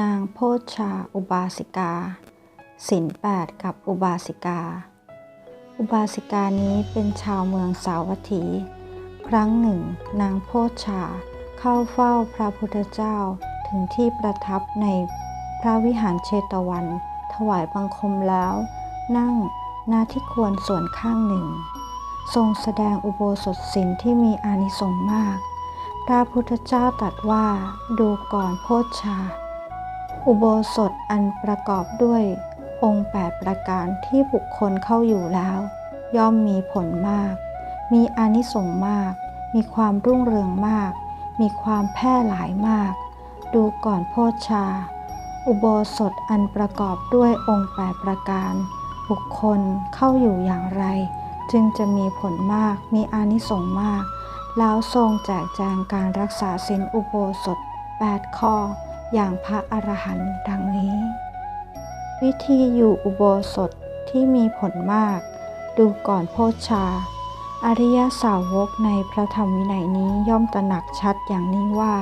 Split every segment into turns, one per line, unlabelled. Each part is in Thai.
นางโพชฌาอุบาสิกาศีลแปดกับอุบาสิกา อุบาสิกานี้เป็นชาวเมืองสาวัตถี ครั้งหนึ่ง นางโพชฌาเข้าเฝ้าพระพุทธเจ้าถึงที่ประทับในพระวิหารเชตวัน ถวายบังคมแล้ว นั่งหน้าที่ควรส่วนข้างหนึ่ง ทรงแสดงอุโบสถศีลที่มีอานิสงส์มาก พระพุทธเจ้าตรัสว่าดูก่อนโพชฌาอุโบสถอันประกอบด้วยองค์ 8 ประการที่บุคคลเข้าอยู่แล้ว ย่อมมีผลมาก มีอานิสงส์มาก มีความรุ่งเรืองมาก มีความแพร่หลายมาก ดูก่อนโพชฌาอุโบสถอันประกอบด้วยองค์ 8 ประการ บุคคลเข้าอยู่อย่างไร จึงจะมีผลมาก มีอานิสงส์มาก แล้วทรงแจกแจงการรักษาศีลอุโบสถ 8 ข้อ อย่างพระอรหันต์ดังนี้ วิธีอยู่อุโบสถที่มีผลมาก ดูก่อนโพชฌาอริยสาวกในพระธรรมวินัยนี้ย่อมตระหนักชัดอย่างนี้ว่า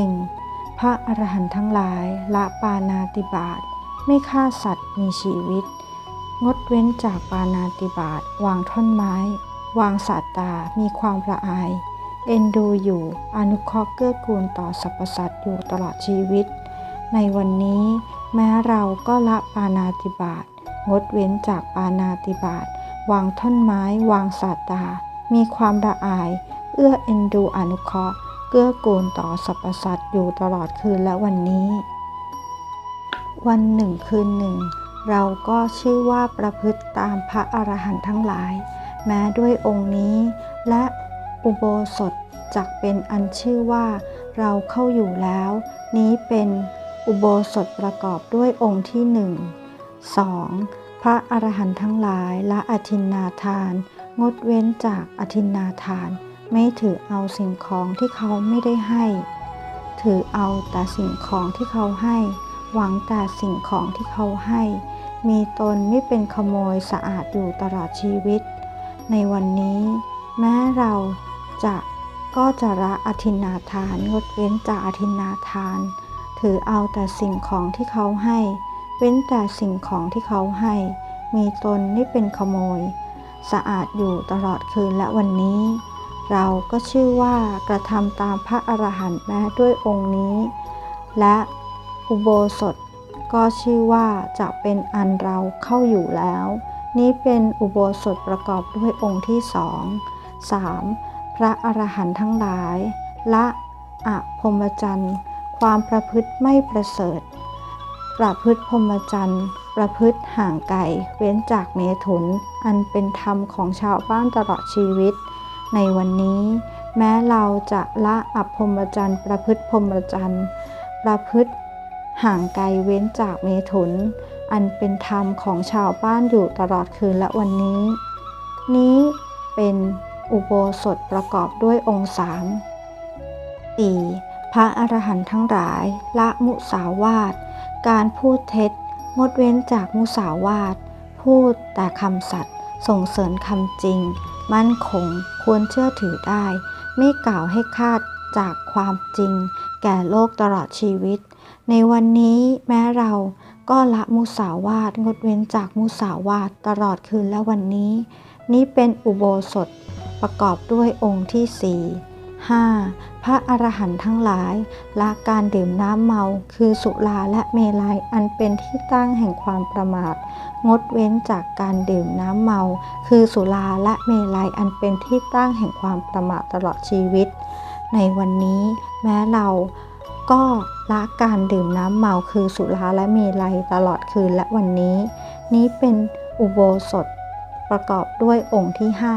1. พระอรหันต์ทั้งหลายละปานาติบาตไม่ฆ่าสัตว์มีชีวิต งดเว้นจากปานาติบาตวางท่อนไม้ วางสาตา มีความละอาย เอ็นดูอยู่ อนุเคราะห์เกื้อกูลต่อสรรพสัตว์อยู่ตลอดชีวิต ในวันนี้แม้เราก็ละปานาติบาต งดเว้นจากปานาติบาต วางท่อนไม้ วางสาตา มีความละอาย เอื้อเอ็นดูอนุเคราะห์ เกื้อกูลต่อสรรพสัตว์อยู่ตลอดคืนและวันนี้ วันหนึ่งคืนหนึ่ง เราก็ชื่อว่าประพฤติตามพระอรหันต์ทั้งหลาย แม้ด้วยองค์นี้ และอุโบสถจักเป็นอันชื่อว่า เราเข้าอยู่แล้ว นี้เป็นอุโบสถประกอบด้วยองค์ที่หนึ่งสองพระอรหันต์ทั้งหลายละอธินนาทาน งดเว้นจากอธินนาทาน ไม่ถือเอาสิ่งของที่เขาไม่ได้ให้ ถือเอาแต่สิ่งของที่เขาให้ หวังแต่สิ่งของที่เขาให้ มีตนไม่เป็นขโมยสะอาดอยู่ตลอดชีวิต ในวันนี้ แม้เราจะก็จะละอธินาทานงดเว้นจากอธินนาทาน ถือเอาแต่สิ่งของที่เขาให้ เว้นแต่สิ่งของที่เขาให้ มีตนไม่เป็นขโมย สะอาดอยู่ตลอดคืนและวันนี้ เราก็ชื่อว่ากระทำตามพระอรหันต์แม้ด้วยองค์นี้ และอุโบสถก็ชื่อว่าจะเป็นอันเราเข้าอยู่แล้ว นี้เป็นอุโบสถประกอบด้วยองค์ที่สอง 3. พระอรหันต์ทั้งหลาย ละอะพรมจรรย์ความประพฤติไม่ประเสริฐ ประพฤติพรมจรรย์ประพฤติห่างไกลเว้นจากเมถุน อันเป็นธรรมของชาวบ้านตลอดชีวิต ในวันนี้ แม้เราจะละอัพพรมจรรย์ประพฤติพรมจรรย์ประพฤติห่างไกลเว้นจากเมถุน อันเป็นธรรมของชาวบ้านอยู่ตลอดคืนและวันนี้ นี้เป็นอุโบสถประกอบด้วยองค์สาม 4. พระอรหันต์ทั้งหลาย ละมุสาวาท การพูดเท็จ งดเว้นจากมุสาวาท พูดแต่คำสัตย์ส่งเสริญคำจริง มั่นคงควรเชื่อถือได้ ไม่กล่าวให้คาดจากความจริง แก่โลกตลอดชีวิต ในวันนี้แม้เรา ก็ละมุสาวาทงดเว้นจากมุสาวาทตลอดคืนและวันนี้ นี้เป็นอุโบสถประกอบด้วยองค์ที่สี่ห้าพระอรหันต์ทั้งหลายละการดื่มน้ำเมา คือสุราและเมลัยอันเป็นที่ตั้งแห่งความประมาท งดเว้นจากการดื่มน้ำเมา คือสุราและเมลัยอันเป็นที่ตั้งแห่งความประมาทตลอดชีวิต ในวันนี้แม้เราก็ ละการดื่มน้ำเมาคือสุราและเมลัยตลอดคืนและวันนี้ นี้เป็นอุโบสถประกอบด้วยองค์ที่ห้า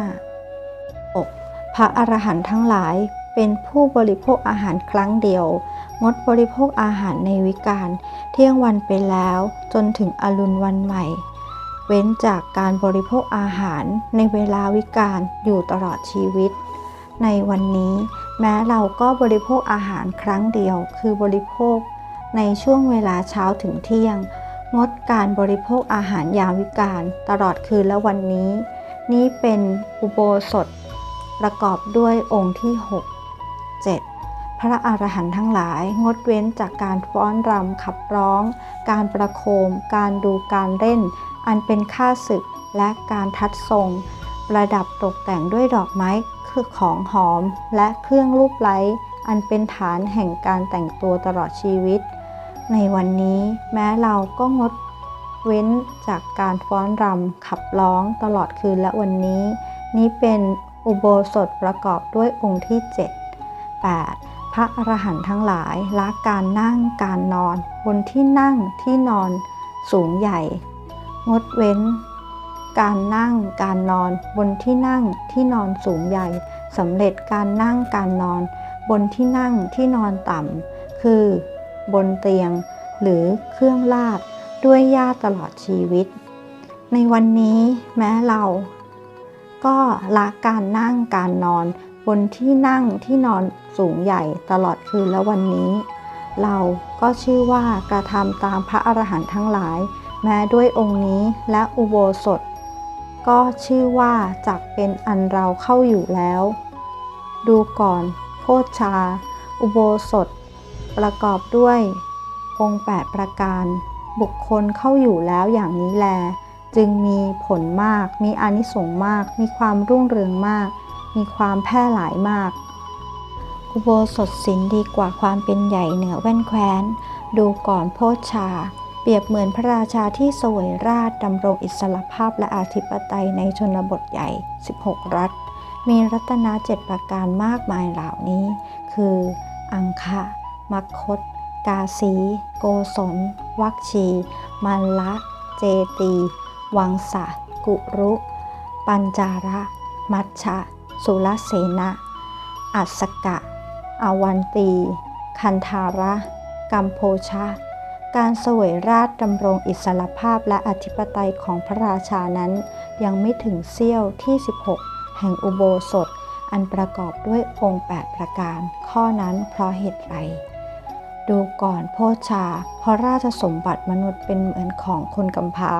6. พระอรหันต์ทั้งหลายเป็นผู้บริโภคอาหารครั้งเดียว งดบริโภคอาหารในวิกาลเที่ยงวันไปแล้วจนถึงอรุณวันใหม่ เว้นจากการบริโภคอาหารในเวลาวิกาลอยู่ตลอดชีวิต ในวันนี้ แม้เราก็บริโภคอาหารครั้งเดียว คือบริโภคในช่วงเวลาเช้าถึงเที่ยง งดการบริโภคอาหารยามวิกาลตลอดคืนและวันนี้ นี้เป็นอุโบสถ ประกอบด้วยองค์ที่ 6 7. พระอรหันต์ทั้งหลาย งดเว้นจากการฟ้อนรำขับร้อง การประโคม การดูการเล่น อันเป็นค่าศึกและการทัดทรง ประดับตกแต่งด้วยดอกไม้ ของหอมและเครื่องรูปไล้อันเป็นฐานแห่งการแต่งตัวตลอดชีวิต ในวันนี้แม้เราก็งดเว้นจากการฟ้อนรำขับร้องตลอดคืนและวันนี้ นี้เป็นอุโบสถประกอบด้วยองค์ที่ 7 8 พระอรหันต์ทั้งหลายละการนั่งการนอน บนที่นั่งที่นอนสูงใหญ่ งดเว้น การนั่งการนอน บนที่นั่งที่นอนสูงใหญ่สำเร็จการนั่งการนอน บนที่นั่งที่นอนต่ำคือ บนเตียง หรือเครื่องลาดด้วยหญ้าตลอดชีวิต ในวันนี้แม้เรา ก็ละการนั่งการนอน บนที่นั่งที่นอนสูงใหญ่ตลอดคืนและวันนี้ เราก็ชื่อว่ากระทำตามพระอรหันต์ทั้งหลาย แม้ด้วยองค์นี้และอุโบสถ ก็ชื่อว่าจักเป็นอันเราเข้าอยู่แล้ว ดูก่อน โพชฌาอุโบสถ ประกอบด้วย องค์ 8 ประการ บุคคลเข้าอยู่แล้วอย่างนี้แล จึงมีผลมาก มีอนิสงส์มาก มีความรุ่งเรืองมาก มีความแพร่หลายมาก อุโบสถศีลดีกว่าความเป็นใหญ่เหนือแว่นแคว้น ดูก่อนโพชฌา เปรียบเหมือนพระราชาที่สวยราชดำรงอิสรภาพและอธิปไตยในชนบทใหญ่ 16 รัฐ มีรัตนาเจ็ดประการมากมายเหล่านี้ คือ อังคะ มัคคต กาสี โกศล วัคชี มันละ เจตี วังสะ กุรุ ปัญจาระ มัชชะ สุรเสนะอัสสกะ อวันตี คันธาระ กัมโพชะ การเสวยราชดำรงอิสรภาพและอธิปไตยของพระราชานั้น ยังไม่ถึงเสี้ยวที่ 16 แห่งอุโบสถ อันประกอบด้วยองค์ 8 ประการ ข้อนั้นเพราะเหตุไร ดูก่อนโพชา เพราะราชสมบัติมนุษย์เป็นเหมือนของคนกำพร้า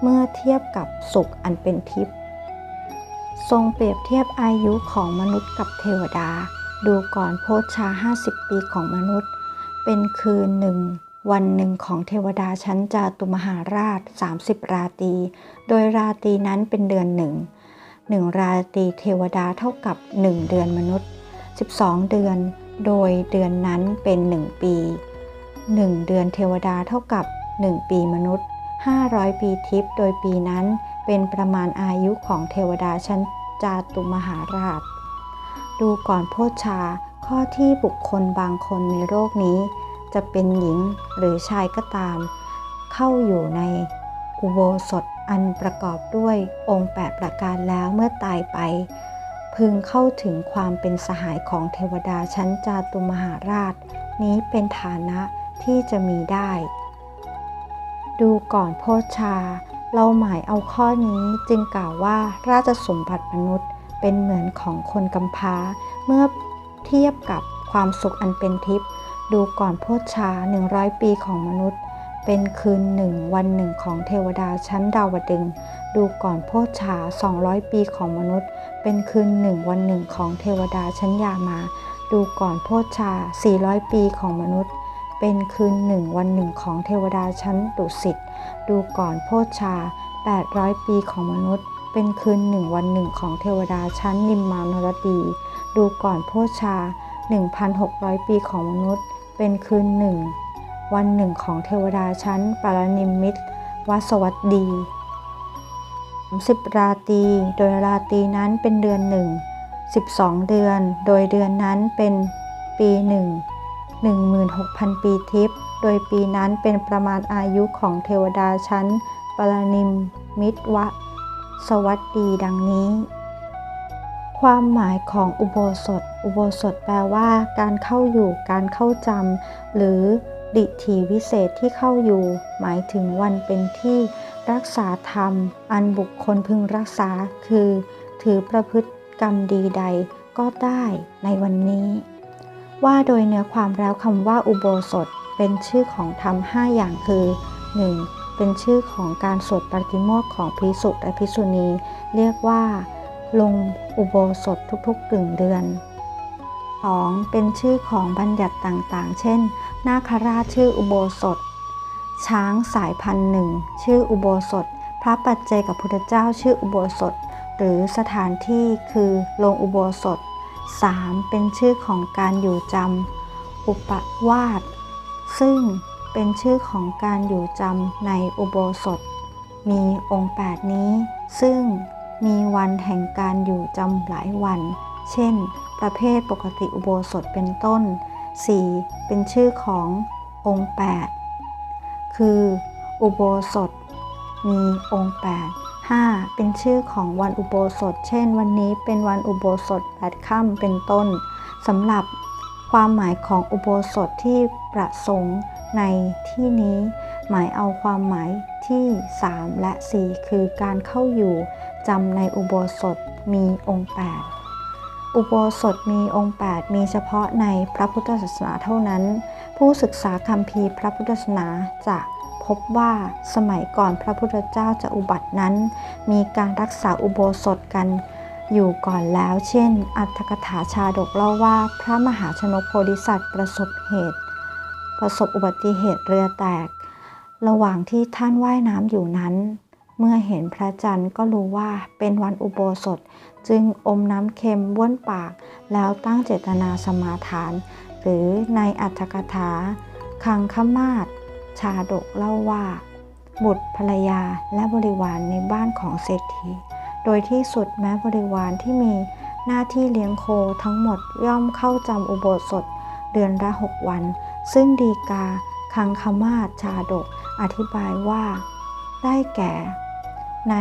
เมื่อเทียบกับสุขอันเป็นทิพย์ทรงเปรียบเทียบอายุของมนุษย์กับเทวดา ดูก่อนโพชา 50 ปีของมนุษย์ เป็นคืนหนึ่ง วันหนึ่งของเทวดาชั้นจาตุมหาราช 30 ราตรี โดยราตรีนั้นเป็นเดือนหนึ่งหนึ่งราตรีเทวดาเท่ากับ 1 เดือนมนุษย์ 12 เดือน โดยเดือนนั้นเป็น 1 ปี 1 เดือนเทวดาเท่ากับ 1 ปีมนุษย์ 500 ปีทิพย์โดยปีนั้นเป็นประมาณอายุของเทวดาชั้นจาตุมหาราช ดูก่อนโพชฌาข้อที่บุคคลบางคนในโลกนี้ จะเป็นหญิงหรือชายก็ตาม เข้าอยู่ในอุโบสถอันประกอบด้วยองค์ 8 ประการแล้วเมื่อตายไป พึงเข้าถึงความเป็นสหายของเทวดาชั้นจาตุมหาราช นี้เป็นฐานะที่จะมีได้ ดูก่อนโพชา เราหมายเอาข้อนี้จึงกล่าวว่าราชสมบัติมนุษย์เป็นเหมือนของคนกำพร้า เมื่อเทียบกับความสุขอันเป็นทิพย์ ดูก่อนโพชฌา100ปีของมนุษย์ เป็นคืนหนึ่งวันหนึ่งของเทวดาชั้นดาวดึง ดูก่อนโพชฌา200ปีของมนุษย์ เป็นคืนหนึ่งวันหนึ่งของเทวดาชั้นยามา ดูก่อนโพชฌา400ปีของมนุษย์ เป็นคืนหนึ่งวันหนึ่งของเทวดาชั้นดุสิต ดูก่อนโพชฌา800ปีของมนุษย์ เป็นคืนหนึ่งวันหนึ่งของเทวดาชั้นนิมมานรดี ดูก่อนโพชฌา1,600 ปีของมนุษย์ เป็นคืนหนึ่ง วันหนึ่งของเทวดาชั้นปารนิมมิตวสวัสดี30ราตรีโดยราตรีนั้นเป็นเดือนหนึ่ง12เดือน โดยเดือนนั้นเป็นปีหนึ่ง16,000ปีทิพย์โดยปีนั้นเป็นประมาณอายุของเทวดาชั้นปรนิมมิตวะ สวัสดีดังนี้ ความหมายของอุโบสถ อุโบสถแปลว่า การเข้าอยู่ การเข้าจำหรือดิถีวิเศษที่เข้าอยู่ หมายถึงวันเป็นที่รักษาธรรม อันบุคคลพึงรักษา คือ ถือประพฤติกรรมดีใดก็ได้ในวันนี้ ว่าโดยเนื้อความแล้วคำว่าอุโบสถเป็นชื่อของธรรมห้าอย่างคือ 1. เป็นชื่อของการสวดปฏิโมกข์ของภิกษุและภิกษุณี เรียกว่า ลงอุโบสถทุกๆกึ่งเดือน 2. เป็นชื่อของบัญญัติต่างๆ เช่น นาคราชชื่ออุโบสถ ช้างสายพันธุ์หนึ่งชื่ออุโบสถ พระปัจเจกับพุทธเจ้าชื่ออุโบสถ หรือสถานที่คือโรงอุโบสถ 3. เป็นชื่อของการอยู่จำอุปวาสซึ่งเป็นชื่อของการอยู่จำในอุโบสถ มีองค์ 8 นี้ ซึ่งมีวันแห่งการอยู่จำหลายวัน เช่น ประเภทปกติอุโบสถเป็นต้น 4. เป็นชื่อขององค์ 8 คืออุโบสถ มีองค์ 8 5. เป็นชื่อของวันอุโบสถ เช่น วันนี้เป็นวันอุโบสถ8ค่ำเป็นต้นสำหรับความหมายของอุโบสถที่ประสงค์ในที่นี้ หมายเอาความหมายที่ 3 และ 4 คือการเข้าอยู่จำในอุโบสถมีองค์ 8 อุโบสถมีองค์ 8 มีเฉพาะในพระพุทธศาสนาเท่านั้น ผู้ศึกษาคัมภีพระพุทธศาสนาจะพบว่าสมัยก่อนพระพุทธเจ้าจะอุบัตินั้น มีการรักษาอุโบสถกันอยู่ก่อนแล้ว เช่น อัตถกถาชาดกเล่าว่าพระมหาชนกโพธิสัตว์ประสบเหตุ ประสบอุบัติเหตุเรือแตก ระหว่างที่ท่านว่ายน้ำอยู่นั้น เมื่อเห็นพระจันทร์ก็รู้ว่าเป็นวันอุโบสถ จึงอมน้ำเค็มบ้วนปาก แล้วตั้งเจตนาสมาทาน หรือในอัตถกถา คังคมาศชาดกเล่าว่า บุตรภรรยาและบริวารในบ้านของเศรษฐี โดยที่สุดแม้บริวารที่มีหน้าที่เลี้ยงโคทั้งหมดย่อมเข้าจำอุโบสถ เดือนละหกวัน ซึ่งดีกา คังคมาศชาดกอธิบายว่า ได้แก่ ใน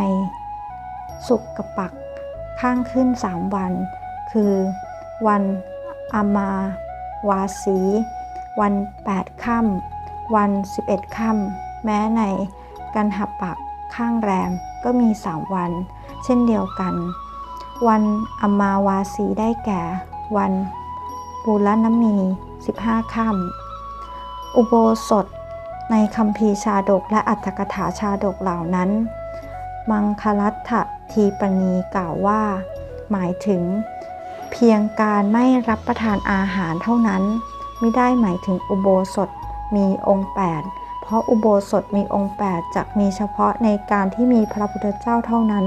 สุกกปัก ข้างขึ้นสามวัน คือ วันอามาวาสี วัน 8ค่ำวัน 11ค่ำแม้ในกันหับปักข้างแรมก็มี 3 วัน เช่นเดียวกัน วันอามาวาสีได้แก่ วันปุรณมี 15ค่ำอุโบสถในคำพีร์ชาดกและอัตถกถาชาดกเหล่านั้น มังคลัตถ ทีปณีกล่าวว่า หมายถึง เพียงการไม่รับประทานอาหารเท่านั้น ไม่ได้หมายถึงอุโบสถมีองค์ 8 เพราะอุโบสถมีองค์ 8จะมีเฉพาะในการที่มีพระพุทธเจ้าเท่านั้น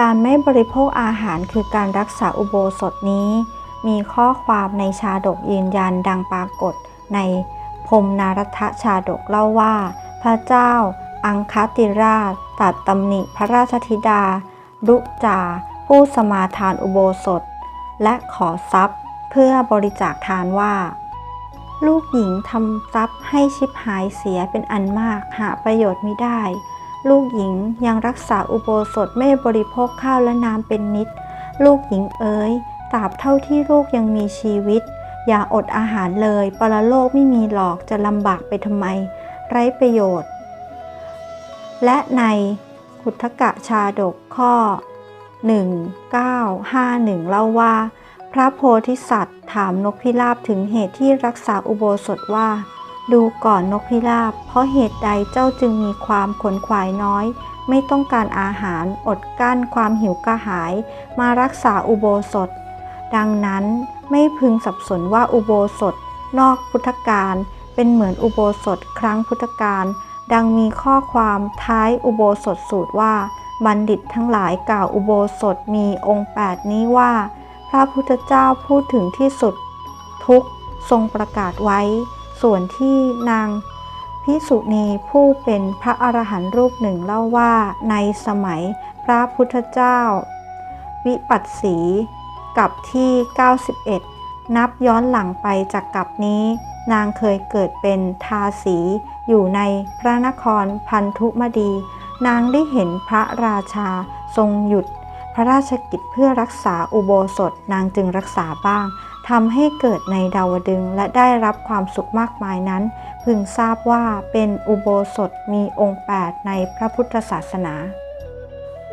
การไม่บริโภคอาหารคือการรักษาอุโบสถนี้ มีข้อความในชาดกยืนยันดังปรากฏในพรมนารัตชาดกเล่าว่า พระเจ้า อังคติราช ตัดตำหนิพระราชธิดา รุจา ผู้สมาทานอุโบสถ และขอทรัพย์เพื่อบริจาคทานว่า ลูกหญิงทำทรัพย์ให้ชิบหายเสียเป็นอันมากหาประโยชน์ไม่ได้ ลูกหญิงยังรักษาอุโบสถไม่บริโภคข้าวและน้ำเป็นนิด ลูกหญิงเอ๋ยตราบเท่าที่ลูกยังมีชีวิต อย่าอดอาหารเลย ปรโลกไม่มีหรอกจะลำบากไปทำไม ไร้ประโยชน์ และในขุทกะชาดกข้อ 1951 เล่าว่า พระโพธิสัตว์ถามนกพิราบถึงเหตุที่รักษาอุโบสถว่า ดูก่อนนกพิราบ เพราะเหตุใดเจ้าจึงมีความขนขวายน้อย ไม่ต้องการอาหารอดกั้นความหิวกระหาย มารักษาอุโบสถ ดังนั้นไม่พึงสับสนว่าอุโบสถ นอกพุทธกาลเป็นเหมือนอุโบสถครั้งพุทธกาล ดังมีข้อความท้ายอุโบสถสูตรว่า บัณฑิตทั้งหลายกล่าวอุโบสถมีองค์ 8 นี้ว่า พระพุทธเจ้าพูดถึงที่สุด ทุกทรงประกาศไว้ ส่วนที่นางพิสุณีผู้เป็นพระอรหันต์รูปหนึ่งเล่าว่าในสมัยพระพุทธเจ้า วิปัสสีกับที่ 91 นับย้อนหลังไปจากกับนี้ นางเคยเกิดเป็นทาสีอยู่ในพระนครพันธุมดี นางได้เห็นพระราชาทรงหยุด พระราชกิจเพื่อรักษาอุโบสถนางจึงรักษาบ้างทำให้เกิดในดาวดึงและได้รับความสุขมากมายนั้น พึงทราบว่าเป็นอุโบสถมีองค์ 8 ในพระพุทธศาสนา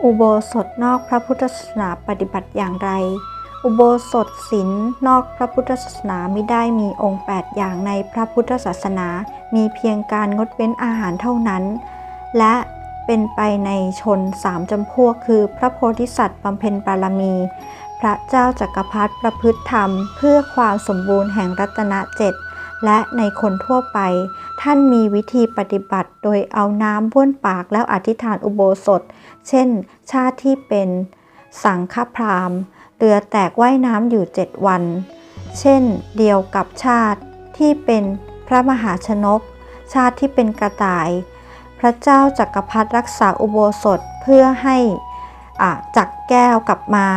อุโบสถนอกพระพุทธศาสนาปฏิบัติอย่างไร อุโบสถศีลนอกพระพุทธศาสนาไม่ได้มีองค์ 8 อย่างในพระพุทธศาสนา มีเพียงการงดเว้นอาหารเท่านั้น และเป็นไปในชนสามจำพวก คือ พระโพธิสัตว์บำเพ็ญบารมี พระเจ้าจักรพรรดิประพฤติธรรม เพื่อความสมบูรณ์แห่งรัตนเจ็ดและในคนทั่วไป ท่านมีวิธีปฏิบัติโดยเอาน้ำบ้วนปากแล้วอธิษฐานอุโบสถ เช่น ชาติที่เป็นสังฆพราหมณ์ เรือแตกว่ายน้ำอยู่เจ็ดวัน เช่นเดียวกับชาติที่เป็นพระมหาชนก ชาติที่เป็นกระต่าย พระเจ้าจักรพรรดิรักษาอุโบสถเพื่อให้จักแก้วกลับมา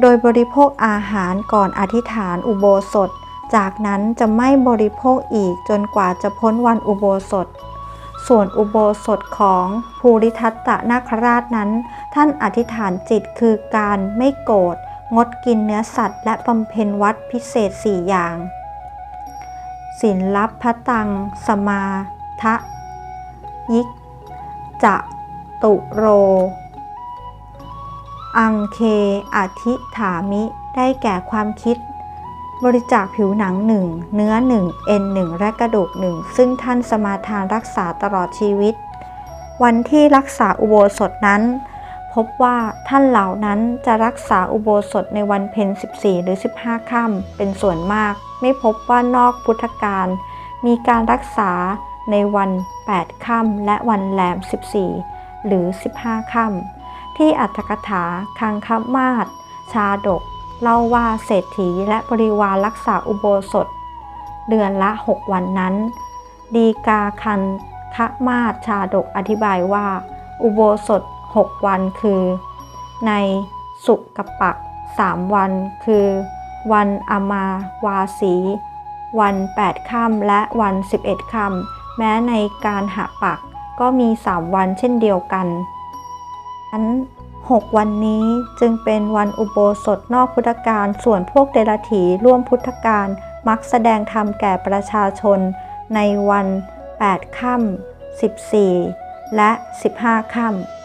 โดยบริโภคอาหารก่อนอธิษฐานอุโบสถ จากนั้นจะไม่บริโภคอีกจนกว่าจะพ้นวันอุโบสถ ส่วนอุโบสถของภูริทัตตะนาคราชนั้น ท่านอธิษฐานจิตคือการไม่โกรธ งดกินเนื้อสัตว์ และบำเพ็ญวัดพิเศษสี่อย่าง ศีลลับพระตัง สมาทะ ยิก จะ ตุโร อังเค อธิถามิ ได้แก่ความคิด บริจาคผิวหนังหนึ่ง เนื้อหนึ่ง เอ็นหนึ่ง และกระดูกหนึ่ง ซึ่งท่านสมาทานรักษาตลอดชีวิต วันที่รักษาอุโบสถนั้น พบว่าท่านเหล่านั้นจะรักษาอุโบสถในวันเพ็ญ14 หรือ 15 ค่ำเป็นส่วนมาก ไม่พบว่านอกพุทธกาลมีการรักษาในวัน 8 ค่ำและวันแรม14 หรือ 15 ค่ำที่อัตถกถาคังคมาศชาดก เล่าว่าเศรษฐีและบริวารรักษาอุโบสถ เดือนละ 6 วันนั้น ดีกาคันคมาศชาดกอธิบายว่า อุโบสถ 6 วันคือ ในสุกปัก3วันคือ วันอมาวาสี วัน 8ค่ำและวัน 11ค่ำแม้ในการหาปักก็มี 3 วันเช่นเดียวกันนั้น6วันนี้จึงเป็นวันอุโบสถนอกพุทธกาลส่วนพวกเดรัจฉีร่วมพุทธกาลมักแสดงธรรมแก่ประชาชน ในวัน 8ค่ำ14 และ 15ค่ำ